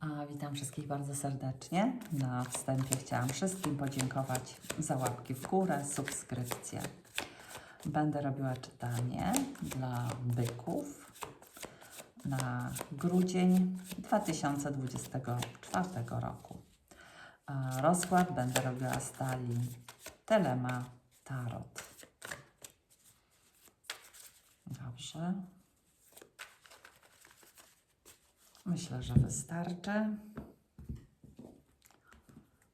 A, witam wszystkich bardzo serdecznie. Na wstępie chciałam wszystkim podziękować za łapki w górę, subskrypcję. Będę robiła czytanie dla byków na grudzień 2024 roku. Rozkład będę robiła z talii Telema Tarot. Dobrze. Myślę, że wystarczy.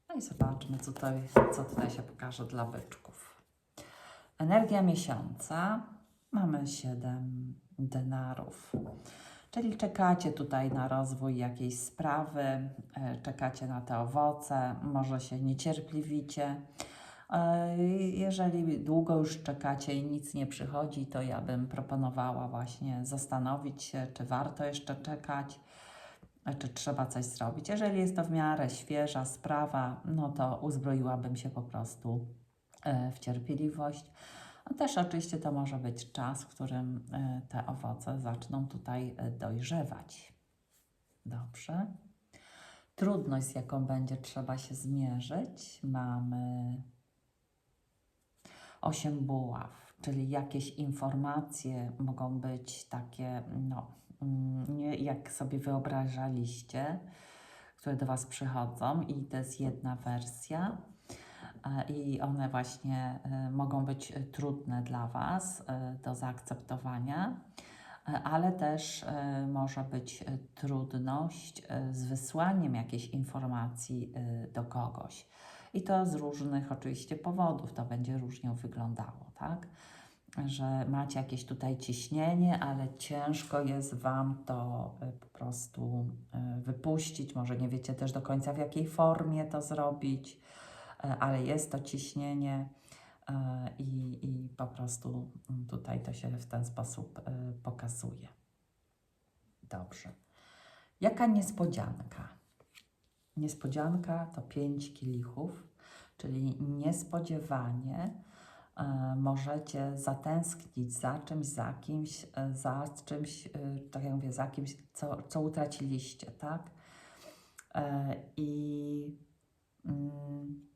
No i zobaczmy, co tutaj, co tutaj się pokaże dla byczków. Energia miesiąca. Mamy 7 denarów. Czyli czekacie tutaj na rozwój jakiejś sprawy, e, czekacie na te owoce, może się niecierpliwicie. E, Jeżeli długo już czekacie i nic nie przychodzi, to ja bym proponowała właśnie zastanowić się, czy warto jeszcze czekać, e, czy trzeba coś zrobić. Jeżeli jest to w miarę świeża sprawa, no to uzbroiłabym się po prostu e, w cierpliwość. Też oczywiście to może być czas, w którym te owoce zaczną tutaj dojrzewać. Dobrze. Trudność, z jaką będzie trzeba się zmierzyć, mamy 8 buław, czyli jakieś informacje mogą być takie, no, mm, nie jak sobie wyobrażaliście, które do Was przychodzą, i to jest jedna wersja. E, I one właśnie e, mogą być trudne dla Was e, do zaakceptowania, ale też może być trudność z wysłaniem jakiejś informacji do kogoś. I to z różnych oczywiście powodów to będzie różnie wyglądało, tak? Że macie jakieś tutaj ciśnienie, ale ciężko jest Wam to e, po prostu e, wypuścić. Może nie wiecie też do końca, w jakiej formie to zrobić, e, ale jest to ciśnienie i, i po prostu mm, tutaj to się w ten sposób pokazuje. Dobrze. Jaka niespodzianka? Niespodzianka to pięć kielichów, czyli niespodziewanie e, możecie zatęsknić za czymś, za kimś, e, za czymś, e, tak jak mówię, za kimś, co, co utraciliście, tak? I mm,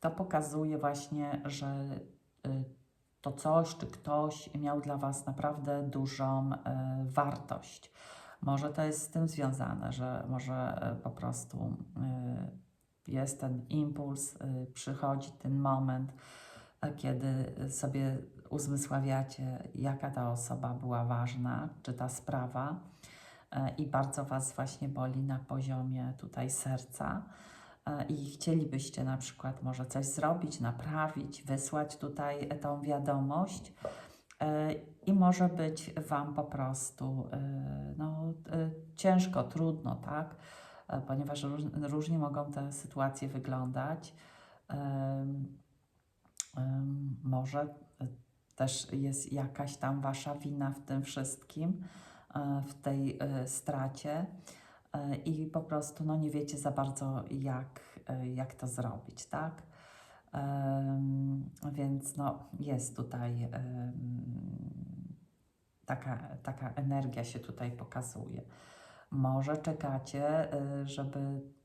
to pokazuje właśnie, że to coś czy ktoś miał dla Was naprawdę dużą wartość. Może to jest z tym związane, że może y, po prostu y, jest ten impuls, y, przychodzi ten moment, kiedy sobie uzmysławiacie, jaka ta osoba była ważna, czy ta sprawa, i bardzo Was właśnie boli na poziomie tutaj serca e, i chcielibyście na przykład może coś zrobić, naprawić, wysłać tutaj tą wiadomość e, i może być Wam po prostu e, no, e, ciężko, trudno, tak? E, Ponieważ róż, różnie mogą te sytuacje wyglądać. Może e, też jest jakaś tam Wasza wina w tym wszystkim, e, w tej e, stracie i po prostu no, nie wiecie za bardzo, jak, jak to zrobić, tak? Więc no, jest tutaj taka, taka energia się tutaj pokazuje. Może czekacie, y, żeby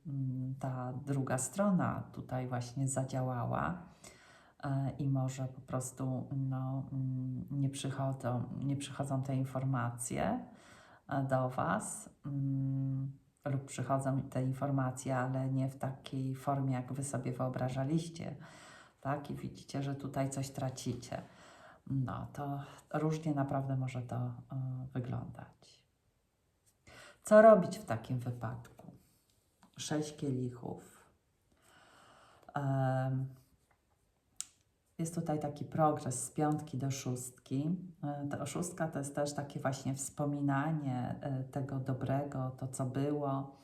mm, ta druga strona tutaj właśnie zadziałała e, i może po prostu no, mm, nie, przychodzą, nie przychodzą te informacje e, do Was mm, lub przychodzą te informacje, ale nie w takiej formie, jak Wy sobie wyobrażaliście, tak? I widzicie, że tutaj coś tracicie. No, to różnie naprawdę może to e, wyglądać. Co robić w takim wypadku? Sześć kielichów. Jest tutaj taki progres z piątki do szóstki. E, Ta szóstka to jest też takie właśnie wspominanie e, tego dobrego, to co było.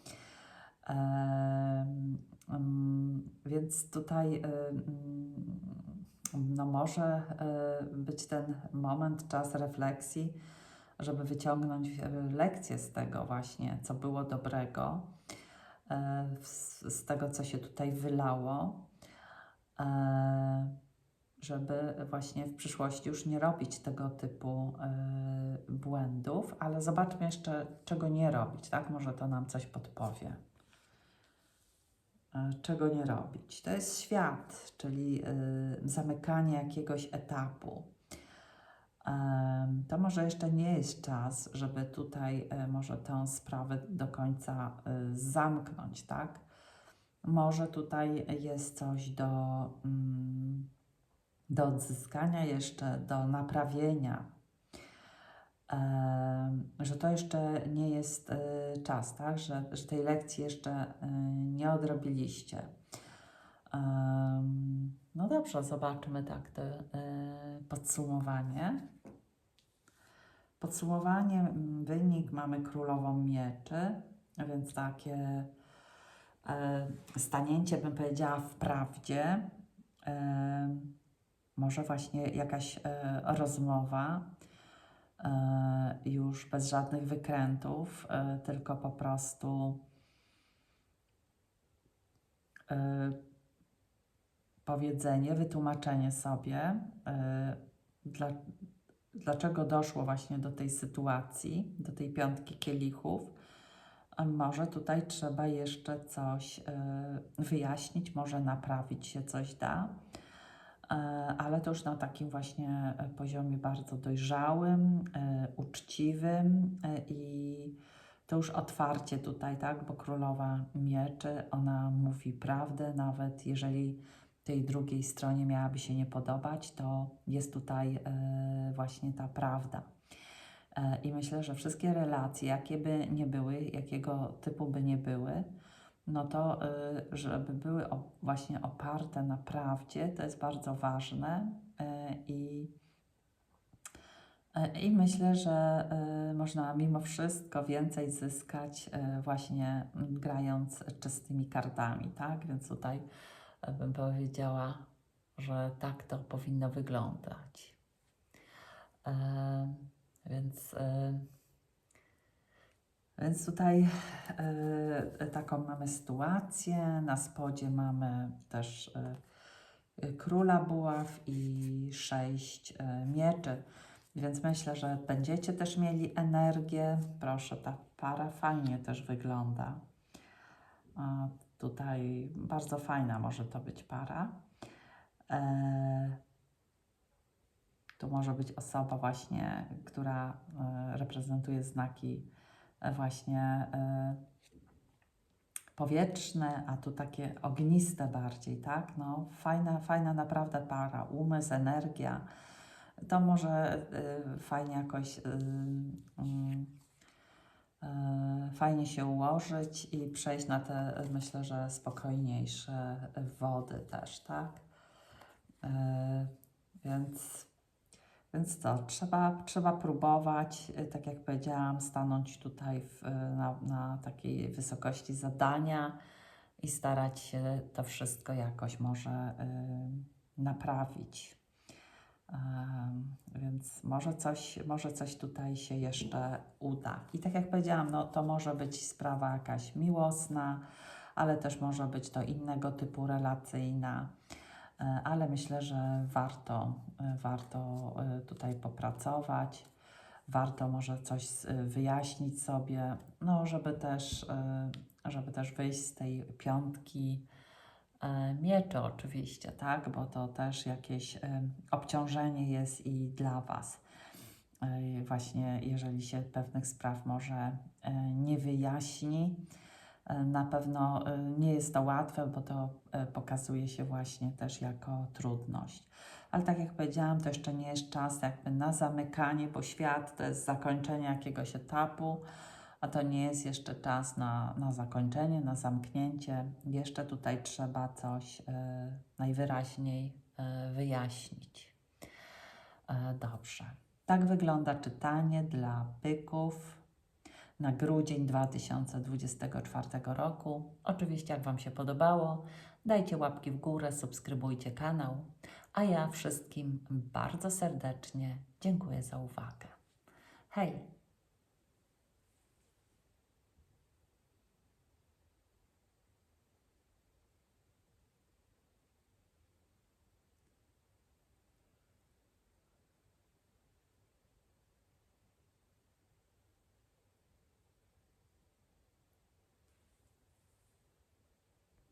Mm, Więc tutaj e, mm, no może być ten moment, czas refleksji, żeby wyciągnąć lekcje z tego właśnie, co było dobrego, z tego, co się tutaj wylało. E, żeby właśnie w przyszłości już nie robić tego typu y, błędów, ale zobaczmy jeszcze, czego nie robić, tak? Może to nam coś podpowie. Y, czego nie robić? To jest świat, czyli y, zamykanie jakiegoś etapu. To może jeszcze nie jest czas, żeby tutaj e, może tę sprawę do końca e, zamknąć, tak? Może tutaj jest coś do, mm, do odzyskania jeszcze, do naprawienia. Że to jeszcze nie jest e, czas, tak? Że, że tej lekcji jeszcze e, nie odrobiliście. No dobrze, zobaczmy tak to e, podsumowanie. Podsumowanie, wynik mamy królową mieczy, więc takie stanięcie, bym powiedziała, w prawdzie. Może właśnie jakaś e, rozmowa, e, już bez żadnych wykrętów, e, tylko po prostu powiedzenie, wytłumaczenie sobie, dla, dlaczego doszło właśnie do tej sytuacji, do tej piątki kielichów. A może tutaj trzeba jeszcze coś wyjaśnić, może naprawić się coś da, ale to już na takim właśnie e, poziomie bardzo dojrzałym, e, uczciwym e, i to już otwarcie tutaj, tak, bo królowa mieczy, ona mówi prawdę, nawet jeżeli tej drugiej stronie miałaby się nie podobać, to jest tutaj e, właśnie ta prawda. E, I myślę, że wszystkie relacje, jakie by nie były, jakiego typu by nie były, no to e, żeby były właśnie oparte na prawdzie, to jest bardzo ważne e, i e, i myślę, że można mimo wszystko więcej zyskać właśnie grając czystymi kartami, tak? Więc tutaj bym powiedziała, że tak to powinno wyglądać. Więc, więc tutaj e, taką mamy sytuację. Na spodzie mamy też e, króla buław i sześć e, mieczy. Więc myślę, że będziecie też mieli energię. Proszę, ta para fajnie też wygląda. A tutaj bardzo fajna może to być para. E, tu może być osoba właśnie, która reprezentuje znaki właśnie e, powietrzne, a tu takie ogniste bardziej, tak? No, fajna, fajna naprawdę para, umysł, energia. To może y, fajnie jakoś mm, fajnie się ułożyć i przejść na te, myślę, że spokojniejsze wody też, tak? Więc, więc co, trzeba, trzeba próbować, y, tak jak powiedziałam, stanąć tutaj w, y, na, na takiej wysokości zadania i starać się to wszystko jakoś może y, naprawić. Więc może coś, może coś tutaj się jeszcze uda. I tak jak powiedziałam, no, to może być sprawa jakaś miłosna, ale też może być to innego typu relacyjna. E, Ale myślę, że warto, e, warto e, tutaj popracować. Warto może coś wyjaśnić sobie, no żeby też, żeby też wyjść z tej piątki mieczy oczywiście, tak? Bo to też jakieś obciążenie jest i dla Was. Właśnie jeżeli się pewnych spraw może nie wyjaśni, na pewno e, nie jest to łatwe, bo to e, pokazuje się właśnie też jako trudność. Ale tak jak powiedziałam, to jeszcze nie jest czas jakby na zamykanie, bo świat to jest zakończenie jakiegoś etapu, a to nie jest jeszcze czas na, na zakończenie, na zamknięcie. Jeszcze tutaj trzeba coś e, najwyraźniej e, wyjaśnić. E, dobrze. Tak wygląda czytanie dla byków na grudzień 2024 roku. Oczywiście, jak Wam się podobało, dajcie łapki w górę, subskrybujcie kanał, a ja wszystkim bardzo serdecznie dziękuję za uwagę. Hej!